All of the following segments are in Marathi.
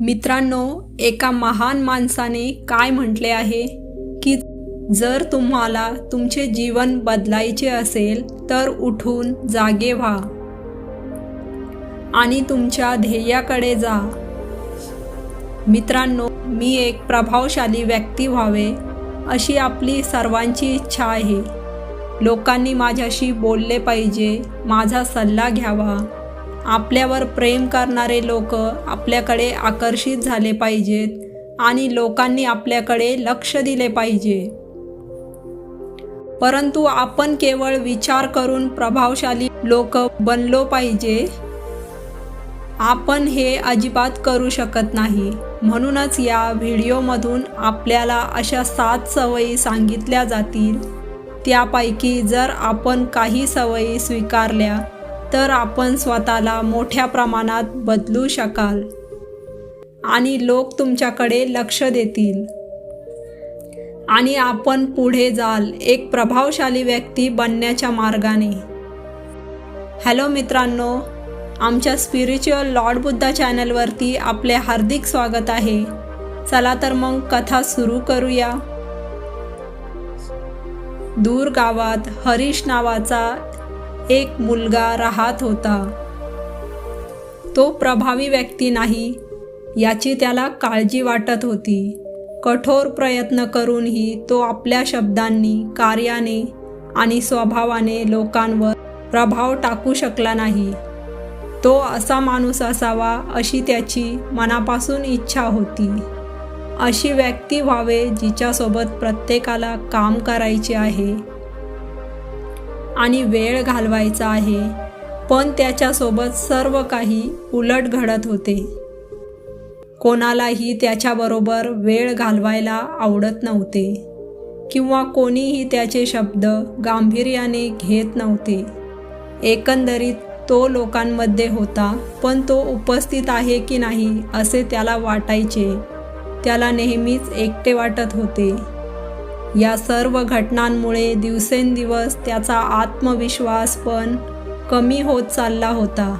मित्रांनो एका महान माणसाने काय म्हटले आहे? की जर तुम्हाला तुमचे जीवन बदलायचे असेल तर उठून जागे व्हा. आणि तुमच्या ध्येयाकडे जा. मित्रांनो मी एक प्रभावशाली व्यक्ती व्हावे अशी आपली सर्वांची इच्छा आहे. लोकांनी माझ्याशी बोलले पाहिजे माझा सल्ला घ्यावा. आपल्यावर प्रेम करणारे लोक आपल्याकडे आकर्षित झाले पाहिजेत आणि लोकांनी आपल्याकडे लक्ष दिले पाहिजे. परंतु आपण केवळ विचार करून प्रभावशाली लोक बनलो पाहिजे. आपण हे अजिबात करू शकत नाही. म्हणूनच या व्हिडिओमधून आपल्याला अशा सात सवयी सांगितल्या जातील. त्यापैकी जर आपण काही सवयी स्वीकारल्या तर आपण स्वतःला मोठ्या प्रमाणात बदलू शकाल. आणि लोक तुमच्याकडे लक्ष देतील. आणि आपण पुढे जाल एक प्रभावशाली व्यक्ती बनण्याच्या मार्गाने. हॅलो मित्रांनो आमच्या स्पिरिच्युअल लॉर्ड बुद्धा चॅनलवरती आपले हार्दिक स्वागत आहे. चला तर मग कथा सुरू करूया. दूर गावात हरीश नावाचा एक मुलगा राहत होता. तो प्रभावी व्यक्ती नाही याची त्याला काळजी वाटत होती. कठोर प्रयत्न करूनही तो आपल्या शब्दांनी कार्याने आणि स्वभावाने लोकांवर प्रभाव टाकू शकला नाही. तो असा माणूस असावा अशी त्याची मनापासून इच्छा होती. अशी व्यक्ती व्हावे जिच्यासोबत प्रत्येकाला काम करायचे आहे. आणि वेळ घालवायचा आहे. पण त्याच्यासोबत सर्व काही उलट घडत होते. कोणालाही त्याच्याबरोबर वेळ घालवायला आवडत नव्हते. किंवा कोणीही त्याचे शब्द गांभीर्याने घेत नव्हते. एकंदरीत तो लोकांमध्ये होता पण तो उपस्थित आहे की नाही असे त्याला वाटायचे. त्याला नेहमीच एकटे वाटत होते. या सर्व घटनांमुळे दिवसेंदिवस त्याचा आत्मविश्वास पण कमी होत चालला होता.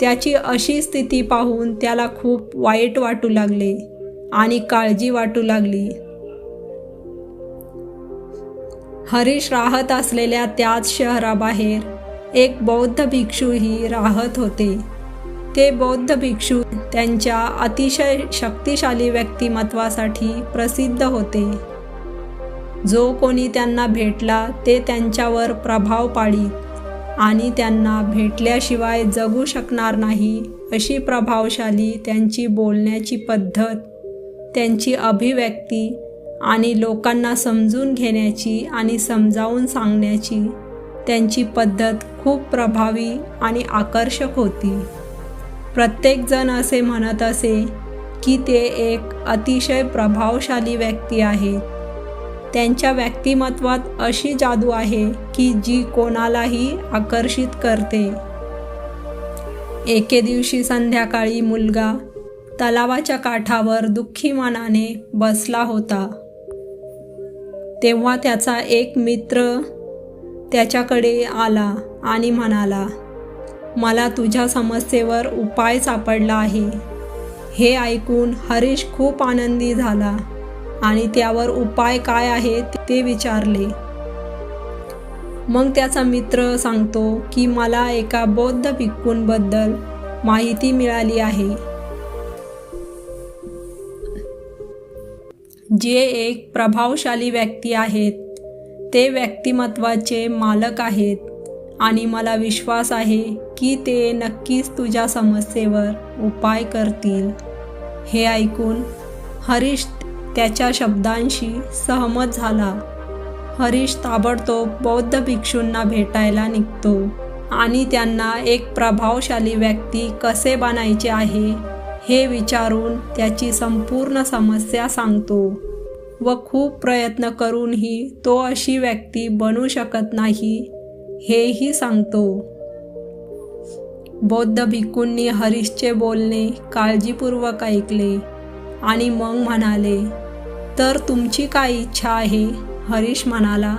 त्याची अशी स्थिती पाहून त्याला खूप वाईट वाटू लागले आणि काळजी वाटू लागली. हरीश राहत असलेल्या त्याच शहराबाहेर एक बौद्ध भिक्षूही राहत होते. ते बौद्ध भिक्षू त्यांच्या अतिशय शक्तिशाली व्यक्तिमत्वासाठी प्रसिद्ध होते. जो कोणी त्यांना भेटला ते त्यांच्यावर प्रभाव पाडीत आणि त्यांना भेटल्याशिवाय जगू शकणार नाही अशी प्रभावशाली त्यांची बोलण्याची पद्धत त्यांची अभिव्यक्ती आणि लोकांना समजून घेण्याची आणि समजावून सांगण्याची त्यांची पद्धत खूप प्रभावी आणि आकर्षक होती. प्रत्येकजण असे म्हणत असे की ते एक अतिशय प्रभावशाली व्यक्ती आहे. त्यांच्या व्यक्तिमत्वात अशी जादू आहे की जी कोणालाही आकर्षित करते. एके दिवशी संध्याकाळी मुलगा तलावाच्या काठावर दुःखी मनाने बसला होता. तेव्हा त्याचा एक मित्र त्याच्याकडे आला आणि म्हणाला मला तुझ्या समस्येवर उपाय सापडला आहे. हे ऐकून हरीश खूप आनंदी झाला आणि त्यावर उपाय काय आहे ते विचारले. मग त्याचा मित्र सांगतो की मला एका बौद्ध भिक्खूंबद्दल माहिती मिळाली आहे. जे एक प्रभावशाली व्यक्ती आहेत ते व्यक्तिमत्वाचे मालक आहेत. आणि मला विश्वास आहे की ते नक्कीच तुझ्या समस्येवर उपाय करतील. हे ऐकून हरीश त्याच्या शब्दांशी सहमत झाला. हरीश ताबडतोब बौद्ध भिक्षूंना भेटायला निघतो आणि त्यांना एक प्रभावशाली व्यक्ती कसे बनायचे आहे हे विचारून त्याची संपूर्ण समस्या सांगतो व खूप प्रयत्न करूनही तो अशी व्यक्ती बनू शकत नाही हेही सांगतो. बौद्ध भिक्खूंनी हरीशचे बोलणे काळजीपूर्वक ऐकले आणि मग म्हणाले तर तुमची काय इच्छा आहे? हरीश म्हणाला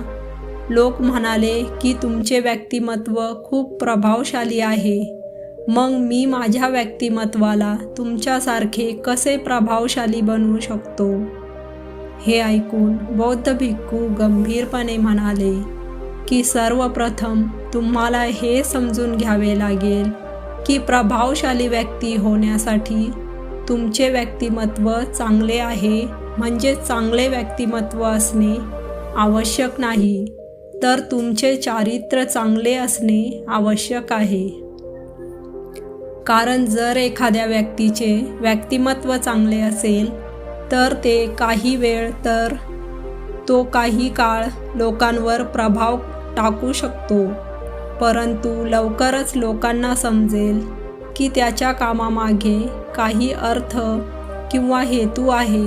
लोक म्हणाले की तुमचे व्यक्तिमत्व खूप प्रभावशाली आहे. मग मी माझ्या व्यक्तिमत्वाला तुमच्यासारखे कसे प्रभावशाली बनवू शकतो? हे ऐकून बौद्ध भिक्खू गंभीरपणे म्हणाले की सर्वप्रथम तुम्हाला हे समजून घ्यावे लागेल की प्रभावशाली व्यक्ती होण्यासाठी तुमचे व्यक्तिमत्व चांगले आहे म्हणजे चांगले व्यक्तिमत्व असणे आवश्यक नाही तर तुमचे चारित्र्य चांगले असणे आवश्यक आहे. कारण जर एखाद्या व्यक्तीचे व्यक्तिमत्व चांगले असेल तर ते काही वेळ तर तो काही काळ लोकांवर प्रभाव टाकू शकतो. परंतु लवकरच लोकांना समजेल की त्याच्या कामामागे काही अर्थ किंवा हेतू आहे.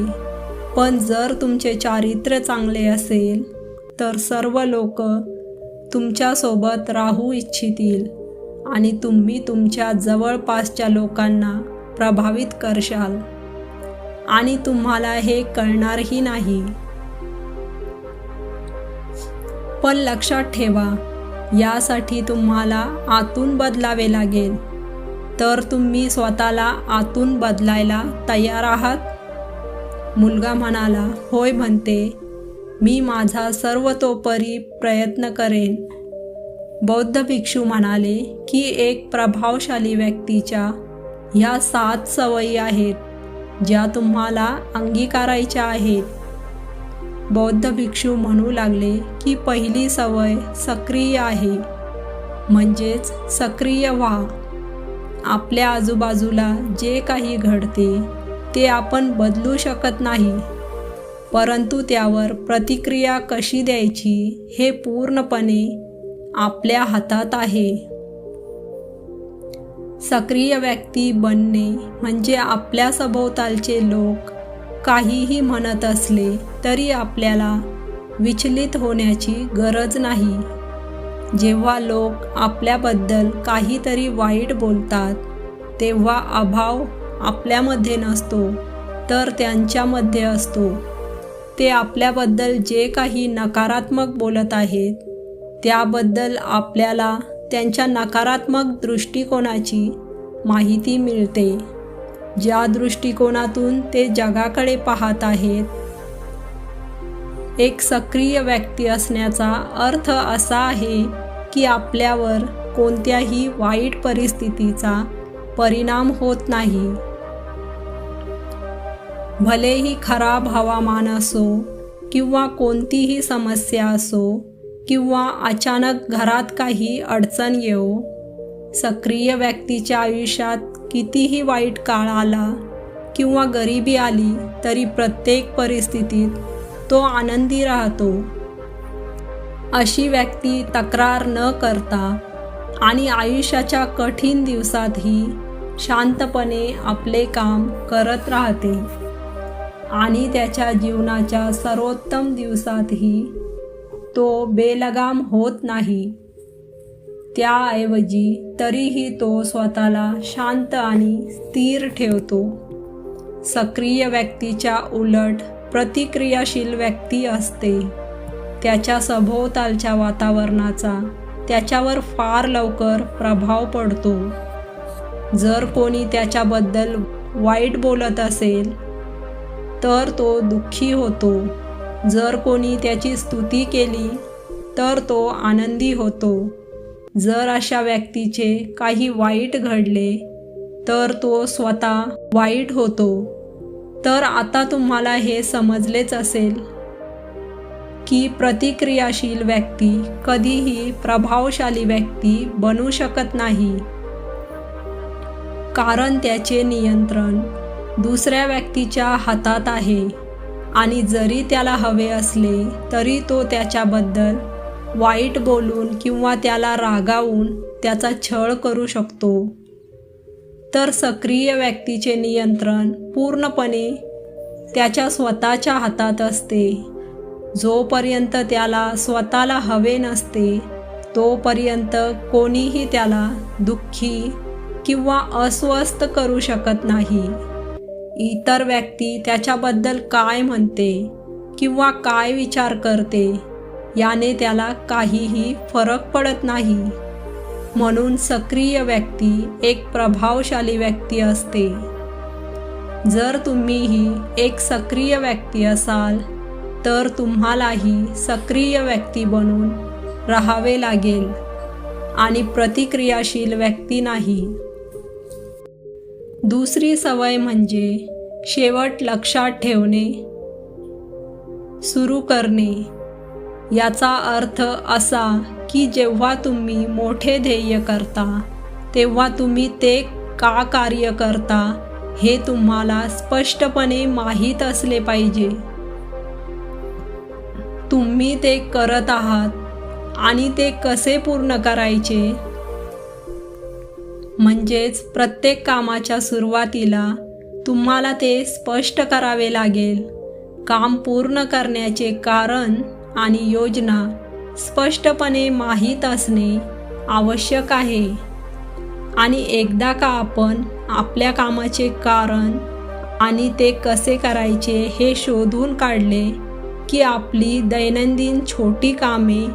पण जर तुमचे चारित्र्य चांगले असेल तर सर्व लोक तुमच्यासोबत राहू इच्छितील आणि तुम्ही तुमच्या जवळपासच्या लोकांना प्रभावित करशाल. आणि तुम्हाला हे कळणारही नाही. पण लक्षात ठेवा यासाठी तुम्हाला आतून बदलावे लागेल. तर तुम्ही स्वतःला आतून बदलायला तयार आहात? मुलगा म्हणाला होय म्हणते मी माझा सर्वतोपरी प्रयत्न करेन. बौद्ध भिक्षू म्हणाले की एक प्रभावशाली व्यक्तीच्या ह्या सात सवयी आहेत ज्या तुम्हाला अंगीकारायच्या आहेत. बौद्ध भिक्षू म्हणू लागले की पहिली सवय सक्रिय आहे. म्हणजेच सक्रिय व्हा. आपल्या आजूबाजूला जे काही घडते ते आपण बदलू शकत नाही. परंतु त्यावर प्रतिक्रिया कशी द्यायची हे पूर्णपणे आपल्या हातात आहे. सक्रिय व्यक्ती बनणे म्हणजे आपल्या सभोवतालचे लोक काहीही म्हणत असले तरी आपल्याला विचलित होण्याची गरज नाही. जेव्हा लोक आपल्याबद्दल काहीतरी वाईट बोलतात तेव्हा अभाव आपल्यामध्ये नसतो तर त्यांच्यामध्ये असतो. ते आपल्याबद्दल जे काही नकारात्मक बोलत आहेत त्याबद्दल आपल्याला त्यांच्या नकारात्मक दृष्टिकोनाची माहिती मिळते. ज्या दृष्टिकोनातून ते जगाकडे पाहत आहेत. एक सक्रिय व्यक्ती असण्याचा अर्थ असा आहे की आपल्यावर कोणत्याही वाईट परिस्थितीचा परिणाम होत नाही. भलेही खराब हवामान असो किंवा कोणतीही समस्या असो किंवा अचानक घरात काही अडचण येऊ सक्रिय व्यक्तीच्या आयुष्यात कितीही वाईट काळ आला किंवा गरिबी आली तरी प्रत्येक परिस्थितीत तो आनंदी राहतो. अशी व्यक्ती तक्रार न करता आणि आयुष्याच्या कठीण दिवसातही शांतपणे आपले काम करत राहते आणि त्याच्या जीवनाच्या सर्वोत्तम दिवसातही तो बेलगाम होत नाही. त्याऐवजी तरीही तो स्वतःला शांत आणि स्थिर ठेवतो. सक्रिय व्यक्तीच्या उलट प्रतिक्रियाशील व्यक्ती असते. त्याच्या सभोवतालच्या वातावरणाचा त्याच्यावर फार लवकर प्रभाव पडतो. जर कोणी त्याच्याबद्दल वाईट बोलत असेल तर तो दुःखी होतो. जर कोणी त्याची स्तुती केली तर तो आनंदी होतो. जर अशा व्यक्तीचे काही वाईट घडले तर तो स्वतः वाईट होतो. तर आता तुम्हाला हे समजलेच असेल की प्रतिक्रियाशील व्यक्ती कधीही प्रभावशाली व्यक्ती बनू शकत नाही. कारण त्याचे नियंत्रण दुसऱ्या व्यक्तीच्या हातात आहे आणि जरी त्याला हवे असले तरी तो त्याच्याबद्दल वाईट बोलून किंवा त्याला रागावून त्याचा छळ करू शकतो. तर सक्रिय व्यक्तीचे नियंत्रण पूर्णपणे त्याच्या स्वतःच्या हातात असते. जोपर्यंत त्याला स्वतःला हवे नसते तोपर्यंत कोणीही त्याला दुःखी किंवा अस्वस्थ करू शकत नाही. इतर व्यक्ती त्याच्याबद्दल काय म्हणते किंवा काय विचार करते याने त्याला काहीही फरक पडत नाही. म्हणून सक्रिय व्यक्ती एक प्रभावशाली व्यक्ती असते. जर तुम्हीही एक सक्रिय व्यक्ती असाल तर तुम्हालाही सक्रिय व्यक्ती बनून राहावे लागेल आणि प्रतिक्रियाशील व्यक्ती नाही. दुसरी सवय म्हणजे शेवट लक्षात ठेवणे सुरू करणे. याचा अर्थ असा की जेव्हा तुम्ही मोठे ध्येय करता तेव्हा तुम्ही ते का कार्य करता हे तुम्हाला स्पष्टपणे माहीत असले पाहिजे. तुम्ही ते करत आहात आणि ते कसे पूर्ण करायचे? म्हणजेच प्रत्येक कामाच्या सुरुवातीला तुम्हाला ते स्पष्ट करावे लागेल. काम पूर्ण करण्याचे कारण आणि योजना स्पष्टपणे माहीत असणे आवश्यक आहे. आणि एकदा का आपण आपल्या कामाचे कारण आणि ते कसे करायचे हे शोधून काढले की आपली दैनंदिन छोटी कामे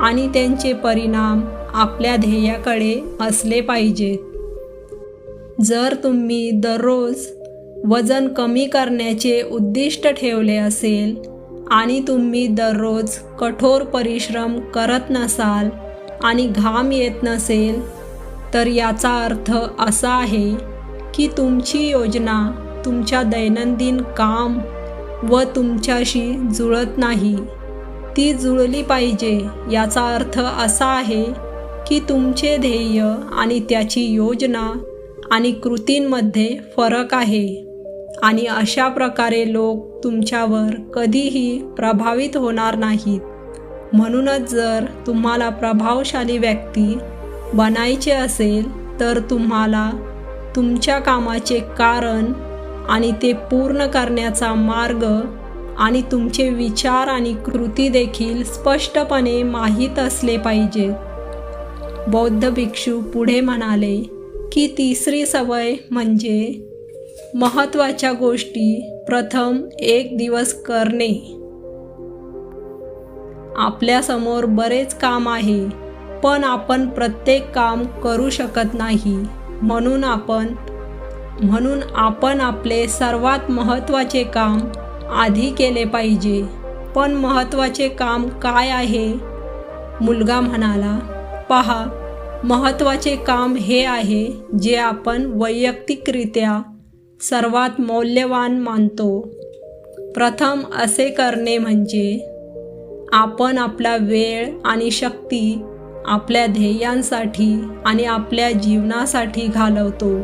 आणि त्यांचे परिणाम आपल्या ध्येयाकडे असले पाहिजेत. जर तुम्ही दररोज वजन कमी करण्याचे उद्दिष्ट ठेवले असेल आणि तुम्ही दररोज कठोर परिश्रम करत नसाल आणि घाम येत नसेल तर याचा अर्थ असा आहे की तुमची योजना तुमच्या दैनंदिन काम व तुमच्याशी जुळत नाही. ती जुळली पाहिजे याचा अर्थ असा आहे की तुमचे ध्येय आणि त्याची योजना आणि कृतींमध्ये फरक आहे. आणि अशा प्रकारे लोक तुमच्यावर कधीही प्रभावित होणार नाहीत. म्हणूनच जर तुम्हाला प्रभावशाली व्यक्ती बनायचे असेल तर तुम्हाला तुमच्या कामाचे कारण आणि ते पूर्ण करण्याचा मार्ग आणि तुमचे विचार आणि कृती देखील स्पष्टपणे माहीत असले पाहिजे. बौद्ध भिक्षू पुढे म्हणाले की तिसरी सवय म्हणजे महत्त्वाच्या गोष्टी प्रथम एक दिवस करणे. आपल्यासमोर बरेच काम आहे पण आपण प्रत्येक काम करू शकत नाही. म्हणून आपण म्हणून आपण आपले सर्वात महत्त्वाचे काम आधी केले पाहिजे. पण महत्त्वाचे काम काय आहे? मुलगा म्हणाला पहा महत्त्वाचे काम हे आहे जे आपण वैयक्तिकरित्या सर्वात मौल्यवान मानतो. प्रथम असे करणे म्हणजे आपण आपला वेळ आणि शक्ती आपल्या ध्येयांसाठी आणि आपल्या जीवनासाठी घालवतो.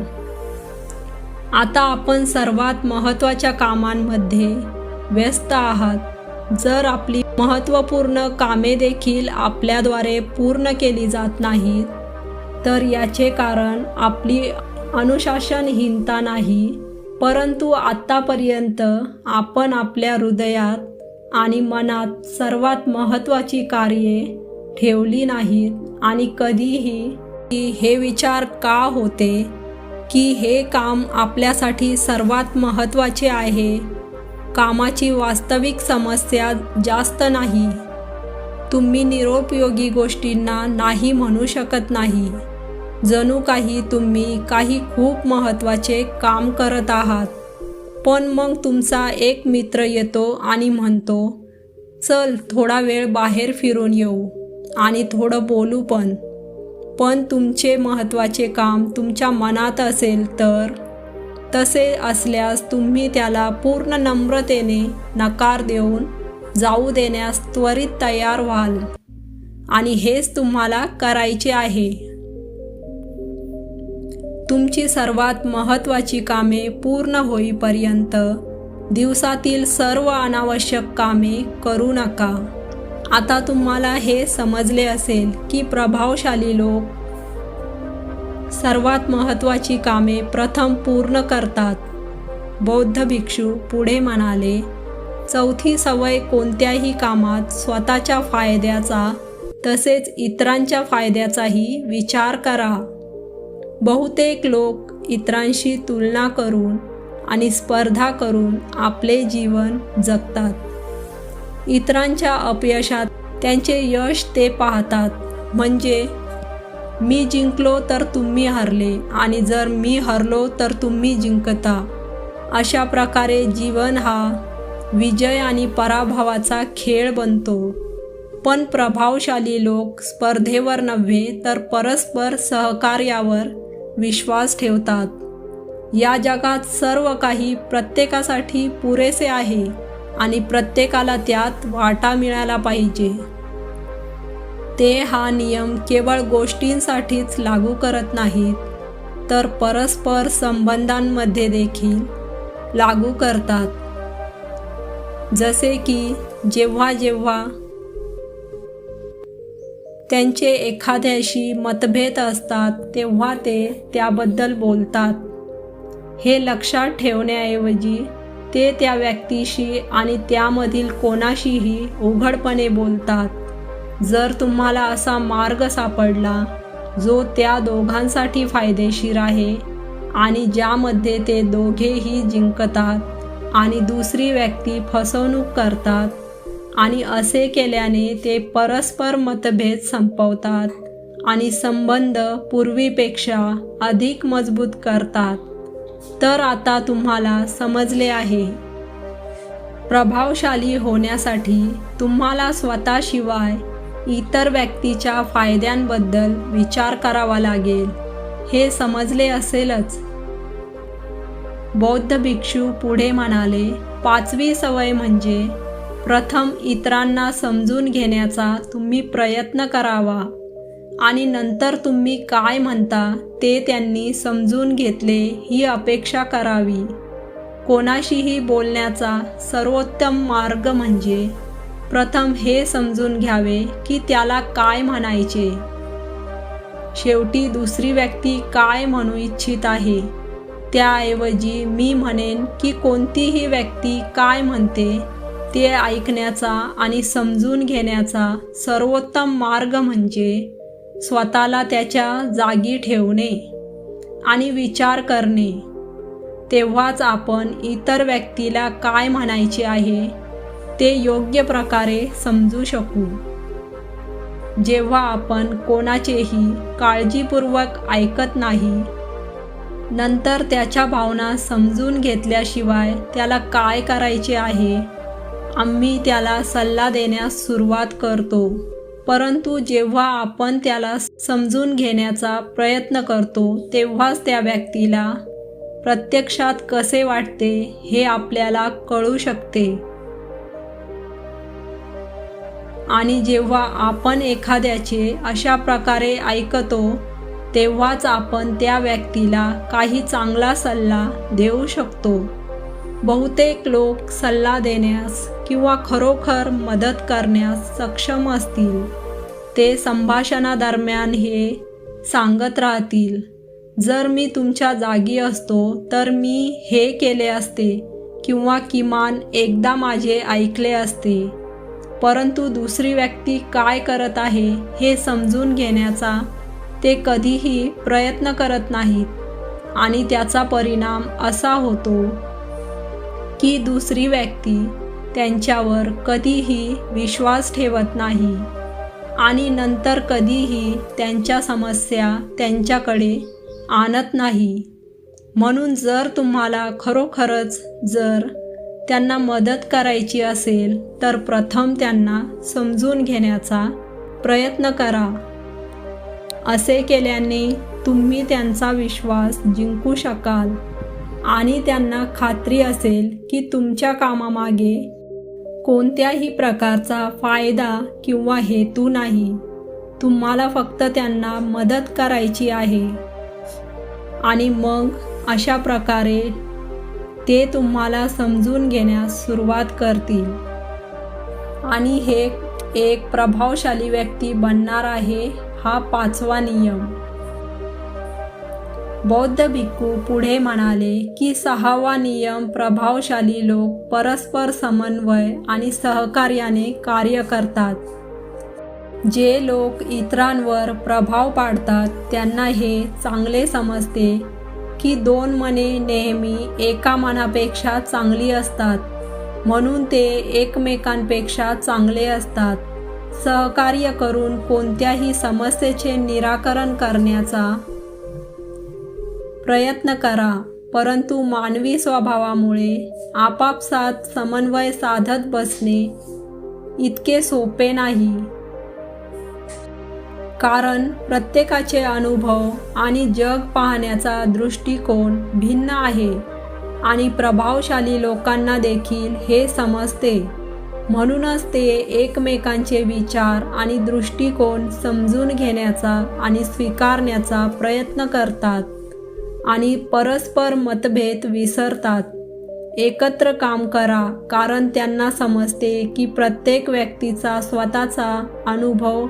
आता आपण सर्वात महत्त्वाच्या कामांमध्ये व्यस्त आहात. जर आपली महत्त्वपूर्ण कामे देखील आपल्याद्वारे पूर्ण केली जात नाहीत तर याचे कारण आपली अनुशासनहीनता नाही. परंतु आत्तापर्यंत आपण आपल्या हृदयात आणि मनात सर्वात महत्त्वाची कार्ये ठेवली नाहीत आणि कधीही हे विचार का होते की हे काम आपल्यासाठी सर्वात महत्त्वाचे आहे? कामाची वास्तविक समस्या जास्त नाही. तुम्ही निरोपयोगी गोष्टींना नाही म्हणू शकत नाही. जणू काही तुम्ही काही खूप महत्त्वाचे काम करत आहात. पण मग तुमचा एक मित्र येतो आणि म्हणतो चल थोडा वेळ बाहेर फिरून येऊ आणि थोडं बोलू पण. पण तुमचे महत्त्वाचे काम तुमच्या मनात असेल तर. तसे असल्यास तुम्ही त्याला पूर्ण नम्रतेने नकार देऊन जाऊ देण्यास त्वरित तयार व्हाल. आणि हेच तुम्हाला करायचे आहे. तुमची सर्वात महत्त्वाची कामे पूर्ण होईपर्यंत दिवसातील सर्व अनावश्यक कामे करू नका. आता तुम्हाला हे समजले असेल की प्रभावशाली लोक सर्वात महत्त्वाची कामे प्रथम पूर्ण करतात. बौद्ध भिक्षू पुढे म्हणाले चौथी सवय कोणत्याही कामात स्वतःच्या फायद्याचा तसेच इतरांच्या फायद्याचाही विचार करा. बहुतेक लोक इतरांशी तुलना करून आणि स्पर्धा करून आपले जीवन जगतात. इतरांच्या अपयशात त्यांचे यश ते पाहतात. म्हणजे मी जिंकलो तर तुम्ही हरले आणि जर मी हरलो तर तुम्ही जिंकता. अशा प्रकारे जीवन हा विजय आणि पराभवाचा खेळ बनतो. पण प्रभावशाली लोक स्पर्धेवर नव्हे तर परस्पर सहकार्यावर विश्वास ठेवतात. या जगात सर्व काही प्रत्येकासाठी पुरेसे आहे आणि प्रत्येकाला त्यात वाटा मिळाला पाहिजे. ते हा नियम केवळ गोष्टींसाठीच लागू करत नाहीत तर परस्पर संबंधांमध्ये देखील लागू करतात. जसे की जेव्हा जेव्हा त्यांचे एखाद्याशी मतभेद असतात तेव्हा ते त्याबद्दल बोलतात. हे लक्षात ठेवण्याऐवजी ते त्या व्यक्तीशी आणि त्यामधील कोणाशीही उघडपणे बोलतात. जर तुम्हाला असा मार्ग सापडला जो त्या दोघांसाठी फायदेशीर आहे आणि ज्यामध्ये ते दोघेही जिंकतात आणि दुसरी व्यक्ती फसवणूक करतात आणि असे केल्याने ते परस्पर मतभेद संपवतात आणि संबंध पूर्वीपेक्षा अधिक मजबूत करतात. तर आता तुम्हाला समजले आहे. प्रभावशाली होण्यासाठी तुम्हाला स्वतःशिवाय इतर व्यक्तीच्या फायद्यांबद्दल विचार करावा लागेल. हे समजले असेलच. बौद्ध भिक्षू पुढे म्हणाले पाचवी सवय म्हणजे प्रथम इतरांना समजून घेण्याचा तुम्ही प्रयत्न करावा आणि नंतर तुम्ही काय म्हणता ते त्यांनी समजून घेतले ही अपेक्षा करावी. कोणाशीही बोलण्याचा सर्वोत्तम मार्ग म्हणजे प्रथम हे समजून घ्यावे की त्याला काय म्हणायचे. शेवटी दुसरी व्यक्ती काय म्हणू इच्छित आहे? त्याऐवजी मी म्हणेन की कोणतीही व्यक्ती काय म्हणते ते ऐकण्याचा आणि समजून घेण्याचा सर्वोत्तम मार्ग म्हणजे स्वतःला त्याच्या जागी ठेवणे आणि विचार करणे. तेव्हाच आपण इतर व्यक्तीला काय म्हणायचे आहे ते योग्य प्रकारे समजू शकू. जेव्हा आपण कोणाचेही काळजीपूर्वक ऐकत नाही नंतर त्याच्या भावना समजून घेतल्याशिवाय त्याला काय करायचे आहे आम्ही त्याला सल्ला देण्यास सुरुवात करतो. परंतु जेव्हा आपण त्याला समजून घेण्याचा प्रयत्न करतो तेव्हाच त्या व्यक्तीला प्रत्यक्षात कसे वाटते हे आपल्याला कळू शकते. आणि जेव्हा आपण एखाद्याचे अशा प्रकारे ऐकतो तेव्हाच आपण त्या व्यक्तीला काही चांगला सल्ला देऊ शकतो. बहुतेक लोक सल्ला देण्यास किंवा खरोखर मदत करण्यास सक्षम असतील ते संभाषणादरम्यान हे सांगत राहतील जर मी तुमच्या जागी असतो तर मी हे केले असते किंवा किमान एकदा माझे ऐकले असते. परंतु दुसरी व्यक्ती काय करत आहे हे समजून घेण्याचा ते कधीही प्रयत्न करत नाहीत आणि त्याचा परिणाम असा होतो की दुसरी व्यक्ती त्यांच्यावर कधीही विश्वास ठेवत नाही. आणि नंतर कधीही त्यांच्या समस्या त्यांच्याकडे आणत नाही. म्हणून जर तुम्हाला खरोखरच जर त्यांना मदत करायची असेल तर प्रथम त्यांना समजून घेण्याचा प्रयत्न करा. असे केल्याने तुम्ही त्यांचा विश्वास जिंकू शकाल. आणि त्यांना खात्री असेल की तुमच्या कामामागे कोणत्याही प्रकारचा फायदा किंवा हेतू नाही. तुम्हाला फक्त त्यांना मदत करायची आहे. आणि मग अशा प्रकारे ते तुम्हाला समजून घेण्यास सुरुवात करतील. आणि हे एक प्रभावशाली व्यक्ती बनणार आहे हा पाचवा नियम. बौद्ध भिक्खू पुढे म्हणाले की सहावा नियम प्रभावशाली लोक परस्पर समन्वय आणि सहकार्याने कार्य करतात. जे लोक इतरांवर प्रभाव पाडतात त्यांना हे चांगले समजते की दोन मने नेहमी एका मनापेक्षा चांगली असतात म्हणून ते एकमेकांपेक्षा चांगले असतात. सहकार्य करून कोणत्याही समस्येचे निराकरण करण्याचा प्रयत्न करा परंतु मानवी स्वभावामुळे आपापसात समन्वय साधत बसणे इतके सोपे नाही. कारण प्रत्येकाचे अनुभव आणि जग पाहण्याचा दृष्टिकोन भिन्न आहे आणि प्रभावशाली लोकांना देखील हे समजते. म्हणूनच ते एकमेकांचे विचार आणि दृष्टिकोन समजून घेण्याचा आणि स्वीकारण्याचा प्रयत्न करतात. आणि परस्पर मतभेद विसरतात. एकत्र काम करा कारण त्यांना समजते की प्रत्येक व्यक्तीचा स्वतःचा अनुभव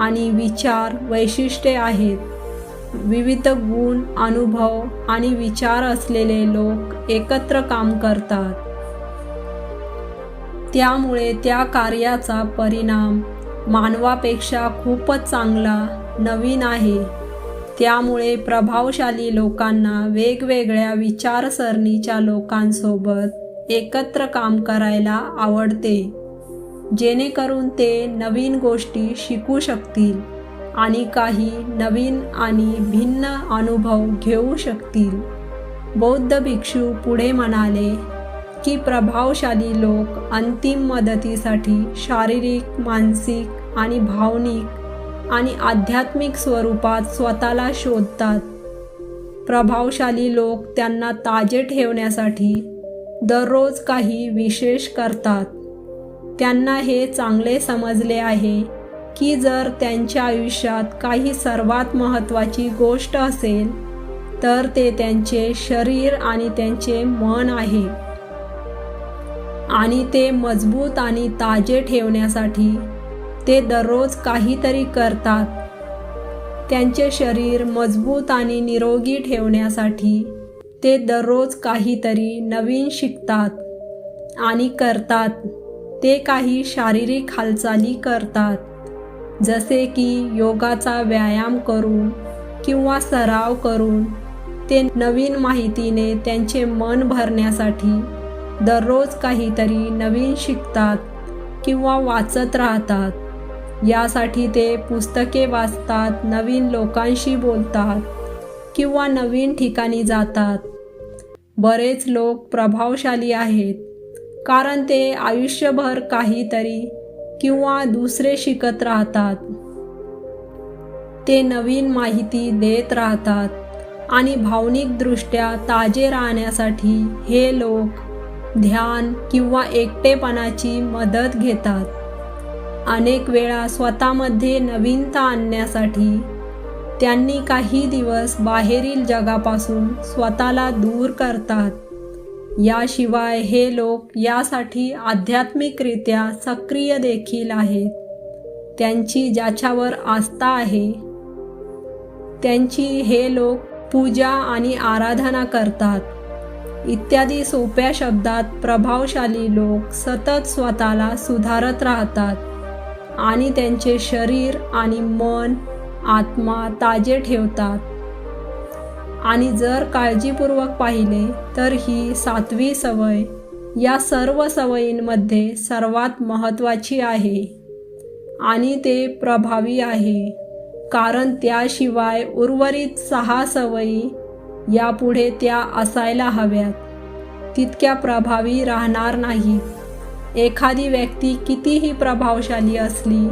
आणि विचार वैशिष्ट्ये आहेत. विविध गुण अनुभव आणि विचार असलेले लोक एकत्र काम करतात. त्यामुळे त्या कार्याचा परिणाम मानवापेक्षा खूपच चांगला नवीन आहे. त्यामुळे प्रभावशाली लोकांना वेगवेगळ्या विचारसरणीच्या लोकांसोबत एकत्र काम करायला आवडते. जेणेकरून ते नवीन गोष्टी शिकू शकतील आणि काही नवीन आणि भिन्न अनुभव घेऊ शकतील. बौद्ध भिक्षू पुढे म्हणाले की प्रभावशाली लोक अंतिम मदतीसाठी शारीरिक मानसिक आणि भावनिक आणि आध्यात्मिक स्वरूपात स्वतःला शोधतात. प्रभावशाली लोक त्यांना ताजे ठेवण्यासाठी दररोज काही विशेष करतात. त्यांना हे चांगले समजले आहे की जर त्यांच्या आयुष्यात काही सर्वात महत्त्वाची गोष्ट असेल तर ते त्यांचे शरीर आणि त्यांचे मन आहे. आणि ते मजबूत आणि ताजे ठेवण्यासाठी ते दररोज काहीतरी करतात. त्यांचे शरीर मजबूत आणि निरोगी ठेवण्यासाठी ते दररोज काहीतरी नवीन शिकतात आणि करतात. ते काही शारीरिक हालचाली करतात जसे की योगाचा व्यायाम करून किंवा सराव करून ते नवीन माहितीने त्यांचे मन भरण्यासाठी दररोज काहीतरी नवीन शिकतात किंवा वाचत राहतात. यासाठी ते पुस्तके वाचतात नवीन लोकांशी बोलतात किंवा नवीन ठिकाणी जातात. बरेच लोक प्रभावशाली आहेत कारण ते आयुष्यभर काहीतरी किंवा दुसरे शिकत राहतात. ते नवीन माहिती देत राहतात आणि भावनिकदृष्ट्या ताजे राहण्यासाठी हे लोक ध्यान किंवा एकटेपणाची मदत घेतात. अनेक वेळा स्वतःमध्ये नवीनता आणण्यासाठी. त्यांनी काही दिवस बाहेरील जगापासून स्वतःला दूर करतात. याशिवाय हे लोक यासाठी आध्यात्मिकरित्या सक्रिय देखील आहेत. त्यांची ज्याच्यावर आस्था आहे त्यांची हे लोक पूजा आणि आराधना करतात. इत्यादी सोप्या शब्दात प्रभावशाली लोक सतत स्वतःला सुधारत राहतात. आणि त्यांचे शरीर आणि मन आत्मा ताजे ठेवतात. आणि जर काळजीपूर्वक पाहिले तर ही सातवी सवय या सर्व सवयींमध्ये सर्वात महत्त्वाची आहे. आणि ते प्रभावी आहे. कारण त्याशिवाय उर्वरित सहा सवयी यापुढे त्या असायला हव्यात. तितक्या प्रभावी राहणार नाहीत. एखादी व्यक्ती कितीही प्रभावशाली असली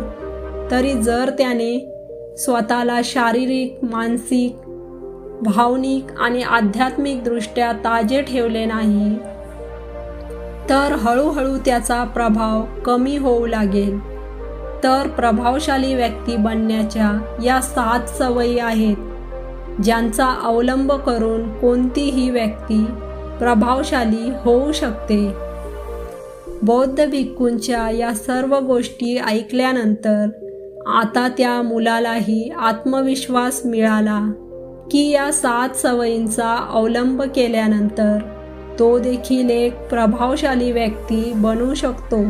तरी जर त्याने स्वतःला शारीरिक मानसिक भावनिक आणि आध्यात्मिकदृष्ट्या ताजे ठेवले नाही तर हळूहळू त्याचा प्रभाव कमी होऊ लागेल. तर प्रभावशाली व्यक्ती बनण्याच्या या सात सवयी आहेत ज्यांचा अवलंब करून कोणतीही व्यक्ती प्रभावशाली होऊ शकते. बौद्ध भिक्खूंच्या या सर्व गोष्टी ऐकल्यानंतर आता त्या मुलालाही आत्मविश्वास मिळाला की या सात सवयींचा अवलंब केल्यानंतर तो देखील एक प्रभावशाली व्यक्ती बनू शकतो.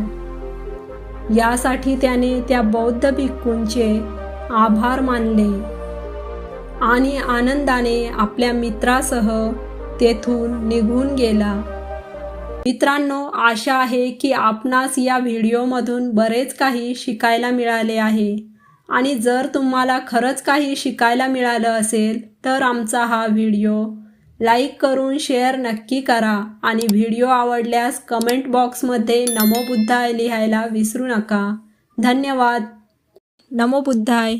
यासाठी त्याने त्या बौद्ध भिक्खूंचे आभार मानले आणि आनंदाने आपल्या मित्रासह तेथून निघून गेला. मित्रांनो आशा आहे की आपणास या व्हिडिओमधून बरेच काही शिकायला मिळाले आहे. आणि जर तुम्हाला खरंच काही शिकायला मिळालं असेल तर आमचा हा व्हिडिओ लाईक करून शेअर नक्की करा. आणि व्हिडिओ आवडल्यास कमेंट बॉक्समध्ये नमो बुद्धाय लिहायला विसरू नका. धन्यवाद. नमो बुद्धाय.